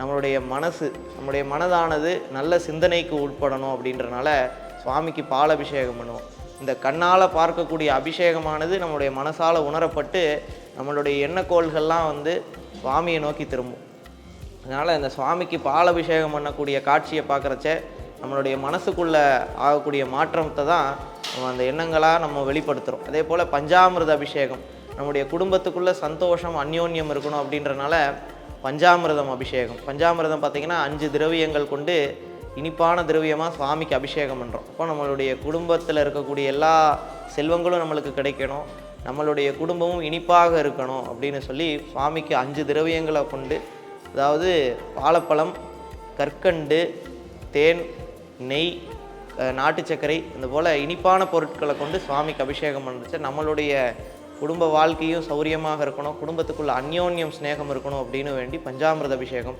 நம்மளுடைய மனசு நம்முடைய மனதானது நல்ல சிந்தனைக்கு உட்படணும் அப்படின்றனால சுவாமிக்கு பால் அபிஷேகம் பண்ணுவோம். இந்த கண்ணால் பார்க்கக்கூடிய அபிஷேகமானது நம்மளுடைய மனசால் உணரப்பட்டு நம்மளுடைய எண்ணக்கோள்கள்லாம் வந்து சுவாமியை நோக்கி திரும்பும். அதனால் இந்த சுவாமிக்கு பால் அபிஷேகம் பண்ணக்கூடிய காட்சியை பார்க்குறச்ச நம்மளுடைய மனசுக்குள்ளே ஆகக்கூடிய மாற்றத்தை தான் நம்ம அந்த எண்ணங்களாக நம்ம வெளிப்படுத்துகிறோம் அதே போல் பஞ்சாமிர்த அபிஷேகம் நம்முடைய குடும்பத்துக்குள்ளே சந்தோஷம் அந்யோன்யம் இருக்கணும் அப்படின்றனால பஞ்சாமிர்தம் அபிஷேகம். பஞ்சாமிர்தம் பார்த்திங்கன்னா அஞ்சு திரவியங்கள் கொண்டு இனிப்பான திரவியமாக சுவாமிக்கு அபிஷேகம் பண்ணுறோம் அப்போ நம்மளுடைய குடும்பத்தில் இருக்கக்கூடிய எல்லா செல்வங்களும் நம்மளுக்கு கிடைக்கணும். நம்மளுடைய குடும்பமும் இனிப்பாக இருக்கணும் அப்படின்னு சொல்லி சுவாமிக்கு அஞ்சு திரவியங்களை கொண்டு அதாவது வாழைப்பழம் கற்கண்டு தேன் நெய் நாட்டு சர்க்கரை இந்த போல் இனிப்பான பொருட்களை கொண்டு சுவாமிக்கு அபிஷேகம் பண்ணுறச்சு நம்மளுடைய குடும்ப வாழ்க்கையும் சௌரியமாக இருக்கணும் குடும்பத்துக்குள்ள அந்யோன்யம் ஸ்நேகம் இருக்கணும் அப்படின்னு வேண்டி பஞ்சாமிரத அபிஷேகம்